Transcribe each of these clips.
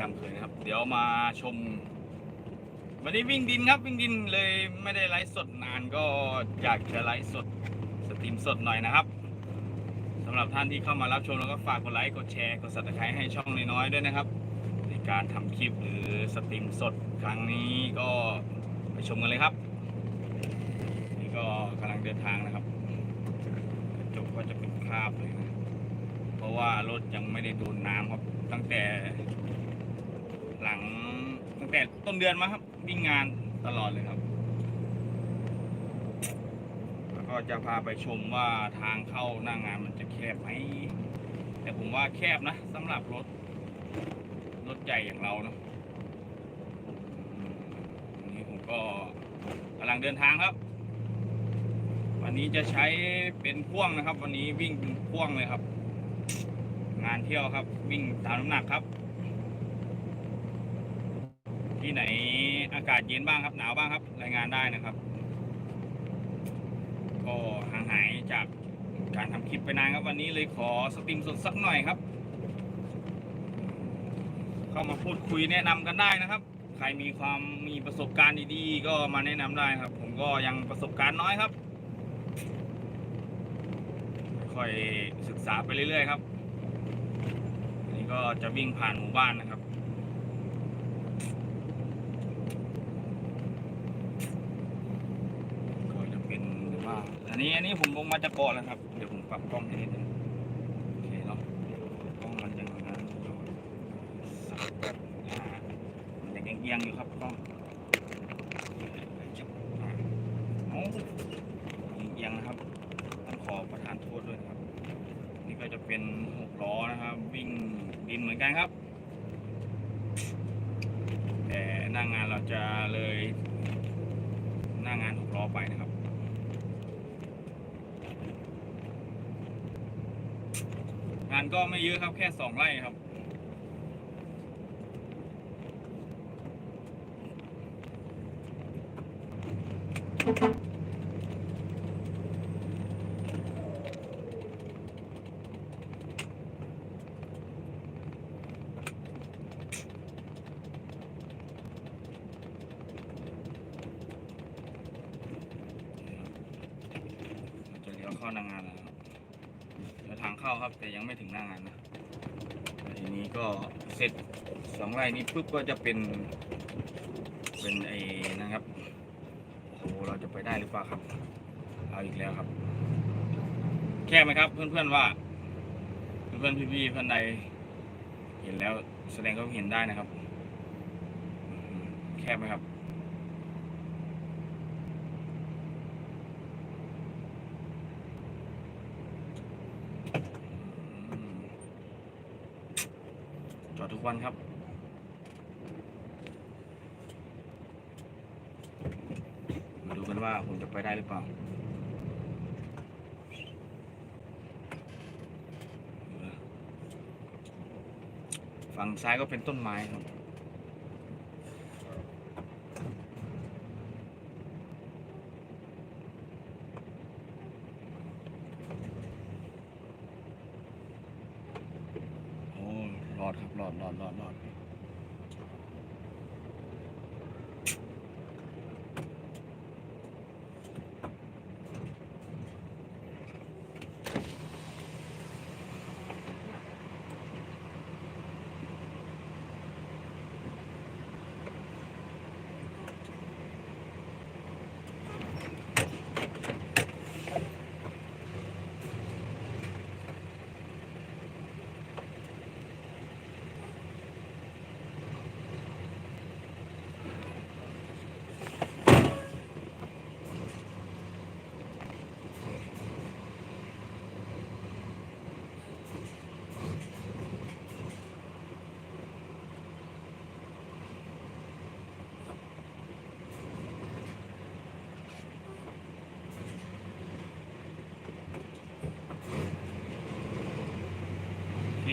จำเคยนะครับ เดี๋ยวมาชม วันนี้วิ่งดินครับ วิ่งดินเลยไม่ได้ไลฟ์สดนานก็อยากจะไลฟ์สดสตรีมสดหน่อยนะครับสำหรับท่านที่เข้ามารับชมแล้วก็ฝากกดไลค์กดแชร์กด subscribe ให้ช่องน้อยๆด้วยนะครับ ในการทำคลิปหรือสตรีมสดครั้งนี้ก็ไปชมกันเลยครับ นี่ก็กำลังเดินทางนะครับกระจกก็จะเป็นคราบเลยนะเพราะว่ารถยังไม่ได้โดนน้ำครับตั้งแต่ งตั้งแต่ต้นเดือนมาครับวิ่งงานตลอดเลยครับ แล้วก็จะพาไปชมว่าทางเข้าหน้างานมันจะแคบไหมแต่ผมว่าแคบนะสำหรับรถ รถใหญ่อย่างเราเนาะวันนี้ผมก็กำลังเดินทางครับ วันนี้จะใช้เป็นพ่วงนะครับ วันนี้วิ่งเป็นพ่วงเลยครับ งานเที่ยวครับ วิ่งตามน้ำหนักครับ ที่ไหนอากาศเย็นบ้างครับหนาวบ้างครับ รายงานได้นะครับก็ห่างหายจากการทำคลิปไปนานครับวันนี้เลยขอสตรีมสดสักหน่อยครับ เข้ามาพูดคุยแนะนำกันได้นะครับ ใครมีความมีประสบการณ์ดีๆ ก็มาแนะนำได้ครับ ผมก็ยังประสบการณ์น้อยครับ ค่อยศึกษาไปเรื่อยๆครับอันนี้ก็จะวิ่งผ่านหมู่บ้านนะครับ ก็จะเป็นว่า อันนี้อันนี้ผมลงมาจากเกาะแล้วครับ เดี๋ยวผมปรับกล้องให้นิดนึงโอเคเนาะกล้องมันยังงนอยู่สักแบบอ่ามันยังเอียงๆอยู่ครับกล้องอ่าเอาเอียงนะครับต้องขอประทานโทษด้วยครับ นี่ก็จะเป็นหกล้อนะครับ วิ่งดินเหมือนกันครับ แต่หน้างานเราจะเลยหน้างานหกล้อไปนะครับ งาน ก็ไม่เยอะครับแค่สองไร่ครับ จะเลี้ยวเข้าหน้างานแล้วครับเดี๋ยวทางเข้า ครับ แต่ยังไม่ถึงหน้างานนะทีนี้ก็เสร็จสองไร่นี้ปุ๊บก็จะเป็น เป็นไอ้นะครับโอ้โหเราจะไปได้หรือเปล่าครับเอาอีกแล้วครับ แค่ไหมครับ เพื่อนๆว่า เพื่อนๆพี่ๆเพื่อนใดเห็นแล้วแสดงก็เห็นได้นะครับ แคบไหมครับ อืมจอดทุก วันครับ มาดูกันว่าผมจะไปได้หรือเปล่าฝั่งซ้ายก็เป็นต้นไม้ครับ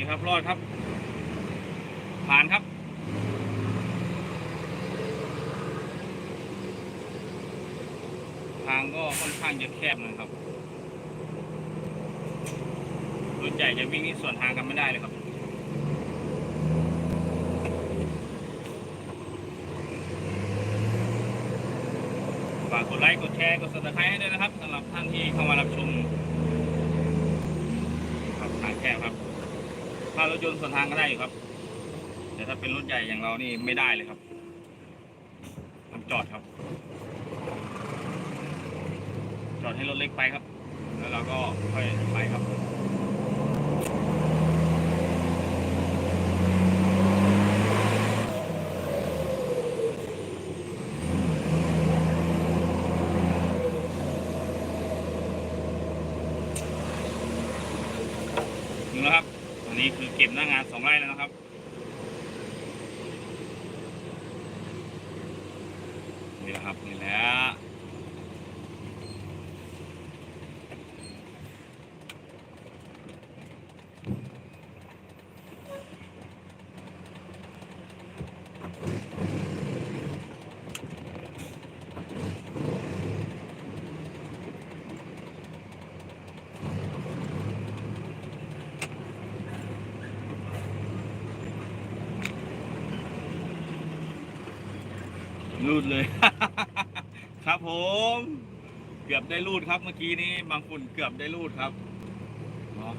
ี่ครับรอดครับ ผ่านครับทางก็ค่อนข้างจะแคบนะครับรถใหญ่จะวิ่งนี่ส่วนทางกันไม่ได้เลยครับฝากกดไลค์ กดแชร์ กด subscribe ให้ด้วยนะครับสำหรับท่านที่เข้ามารับชมครับทางแคบครับ ถ้ารถยนต์ส่วนทางก็ได้อยู่ครับ แต่ถ้าเป็นรถใหญ่อย่างเรานี่ไม่ได้เลยครับต้องจอดครับ จอดให้รถเล็กไปครับ แล้วเราก็ค่อยไปครับถึงแล้วครับ อันนี้คือเก็บหน้างานสองไร่แล้วนะครับ นี่แหละครับนี่แหละ รูดเลย ครับผม เกือบได้รูดครับเมื่อกี้นี้บางฝุ่นเกือบได้รูดครับเนาะ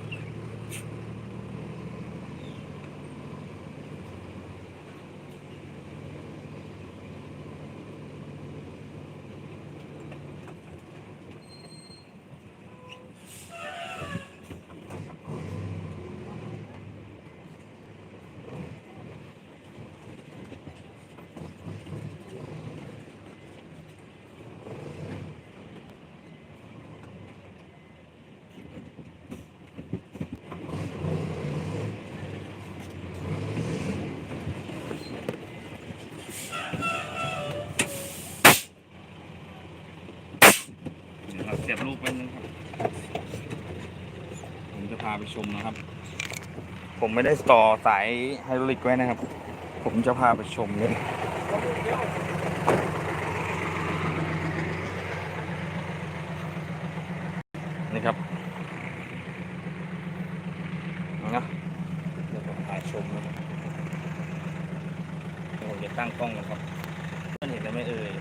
เดี๋ยวเราเสียบลูกไปนึงครับ ผมจะพาไปชมนะครับ ผมไม่ได้ต่อสายไฮดรอลิกไว้นะครับ ผมจะพาไปชมเลยนี่ครับนะเดี๋ยวผมถ่ายชมนะครับเดี๋ยวผมจะตั้งกล้องนะครับเพื่อนเห็นแล้วไหม่เอ่ย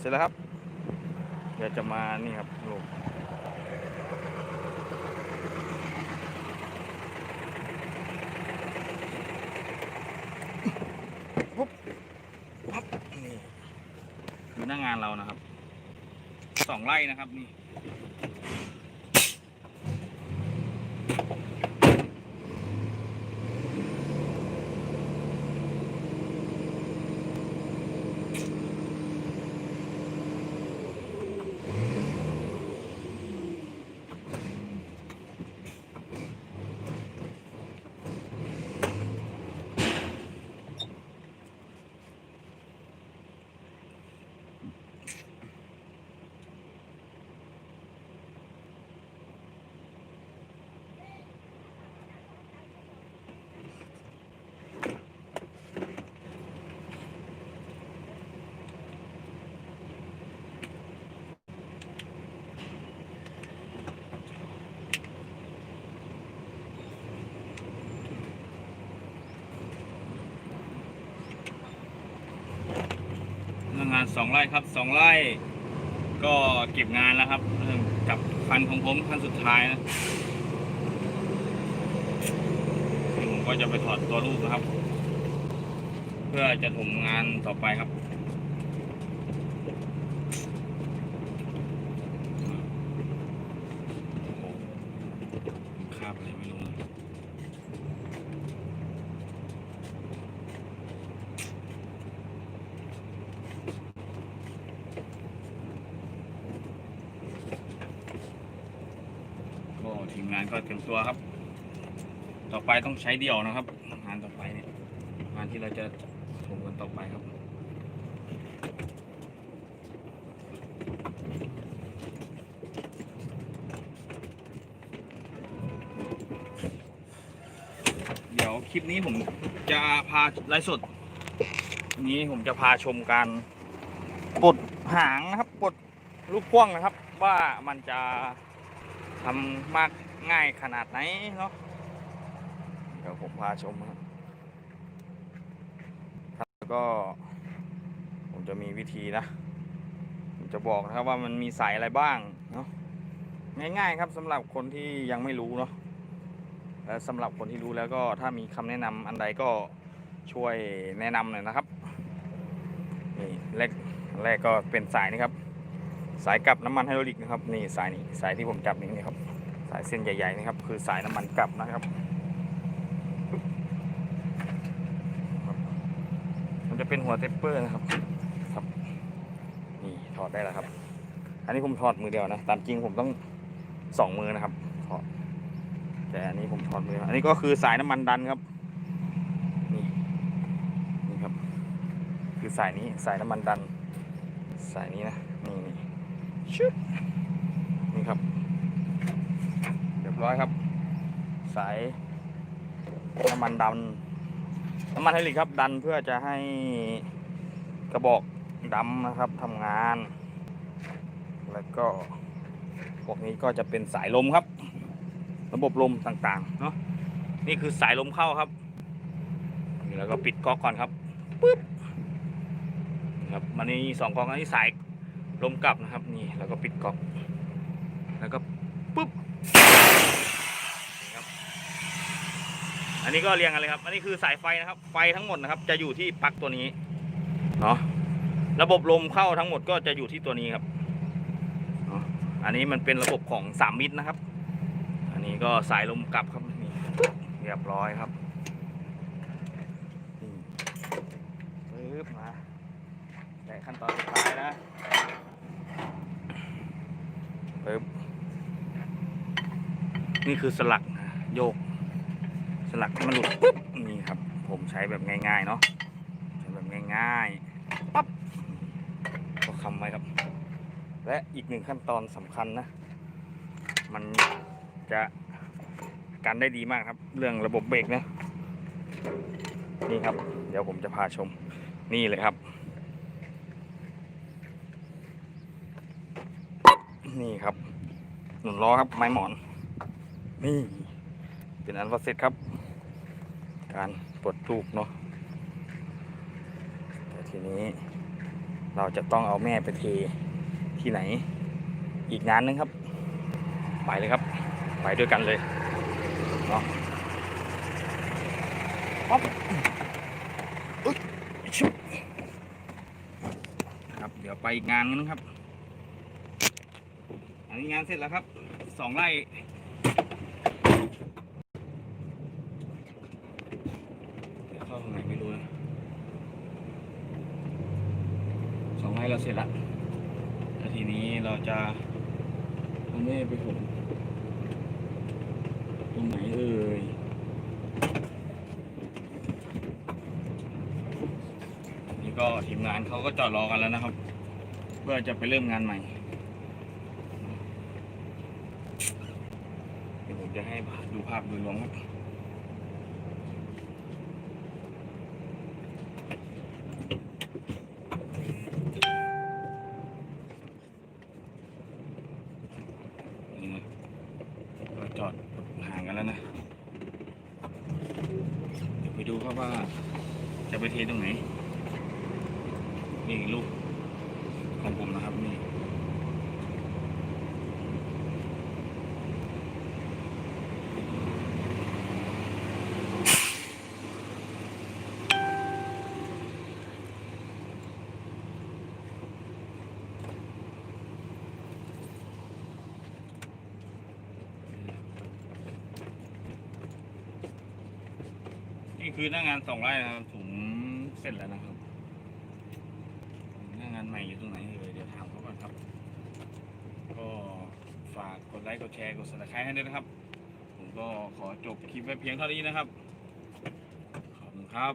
เสร็จแล้วครับ เดี๋ยวจะมานี่ครับลูกปุ๊บปั๊บนี่คือหน้างานเรานะครับสองไร่นะครับนี่าณสองไร่ครับสองไร่ก็เก็บงานแล้วครับกับพันของผมพันสุดท้ายนะผมก็จะไปถอดตัวลูกนะครับ เพื่อจะถมงานต่อไปครับ โอ้โหคราบอะไรไม่รู้นะก็ ทีมงานก็เตรียมตัวครับ ต่อไปต้องใช้เดี่ยวนะครับหาานต่อไปเนี่ยงานที่เราจะชมกันต่อไปครับเดี๋ยวคลิปนี้ผมจะพาไลฟ์สดนี้ผมจะพาชมการปลดหางนะครับปลดลูกพ่วงนะครับ ว่ามันจะ ทำมากง่ายขนาดไหนเนาะเดี๋ยวผมพาชมครับครับแล้วก็ ผมจะมีวิธีนะ ผมจะบอกนะครับว่ามันมีสายอะไรบ้างเนาะง่ายๆครับสำหรับคนที่ยังไม่รู้เนาะและสำหรับคนที่รู้แล้วก็ถ้ามีคำแนะนำอันใดก็ช่วยแนะนำหน่อยนะครับนี่แรกแรกก็เป็นสายนี้ครับ สายกลับน้ำมันไฮดรอลิกนะครับนี่สายนี้สายที่ผมจับนี่นะครับ สายเส้นใหญ่ๆนี่ครับคือสายน้ำมันกลับนะครับ มันจะเป็นหัวเทปเปอร์นะครับครับ นี่ถอดได้แล้วครับ อันนี้ผมถอดมือเดียวนะตามจริงผมต้องสองมือนะครับถอดแต่อันนี้ผมถอดมืออันนี้ก็คือสายน้ำมันดันครับนี่นี่ครับ คือสายนี้สายน้ำมันดัน สายนี้นะ ชึบนี่ครับ เรียบร้อยครับ สายน้ำมันดันน้ำมันไฮลิกครับดันเพื่อจะให้กระบอกดำนะครับทำงาน แล้วก็พวกนี้ก็จะเป็นสายลมครับ ระบบลมต่างๆเนาะนี่คือสายลมเข้าครับนี่แล้วก็ปิดก๊อกก่อนครับปึ๊บครับมันมีสองก๊อกอันนี้สาย ลมกลับนะครับนี่แล้วก็ปิดก๊อกแล้วก็ปึ๊บครับอันนี้ก็เรียงกันเลยครับ อันนี้คือสายไฟนะครับ ไฟทั้งหมดนะครับ จะอยู่ที่ปลั๊กตัวนี้เนาะระบบลมเข้าทั้งหมดก็จะอยู่ที่ตัวนี้ครับเนาะอันนี้มันเป็นระบบของสามมิตรนะครับ อันนี้ก็สายลมกลับครับนี่เรียบร้อยครับนี่ปึ๊บมาแต่ขั้นตอนสุดท้ายนะ ปึ๊บนี่คือสลักโยก สลักมันหลุดปุ๊บนี่ครับ ผมใช้แบบง่ายๆเนาะใช้แบบง่ายๆปั๊บก็คำไว้ครับ และอีกหนึ่งขั้นตอนสำคัญนะ มันจะกันได้ดีมากครับ เรื่องระบบเบรกนะนี่ครับ เดี๋ยวผมจะพาชมนี่เลยครับ นี่ครับ หนุนล้อครับไม้หมอน นี่ เป็นอันว่าเสร็จครับ การปลดลูกเนาะแต่ทีนี้เราจะต้องเอาแม่ไปเทที่ไหน อีกงานนึงครับ ไปเลยครับ ไปด้วยกันเลยเนาะป๊อปครับ เดี๋ยวไปอีกงานนึงครับ นี้งานเสร็จแล้วครับสองไร่เข้าตรงไหนไม่รู้นะสองไร่เราเสร็จละแล้วทีนี้เราจะเอาแม่ไปผมตรงไหนเอ่ยนี่ก็ทีมงานเขาก็จอดรอกันแล้วนะครับ เพื่อจะไปเริ่มงานใหม่ เดี๋ยว ผมจะให้ดูภาพโดยรวมครับนี่นะก็จอดห่างกันแล้วนะ เดี๋ยวไปดูครับว่า จะไปเทตรงไหน นี่ลูกของผมนะครับนี่ นี่คือหน้างานสองไร่นะครับผมเสร็จแล้วนะครับหน้างานใหม่อยู่ตรงไหนเอ่ยเดี๋ยวถามเขาก่อนครับ ก็ฝากกดไลค์กดแชร์กด subscribe ให้ด้วยนะครับ ผมก็ขอจบคลิปไว้เพียงเท่านี้นะครับ ขอบคุณครับ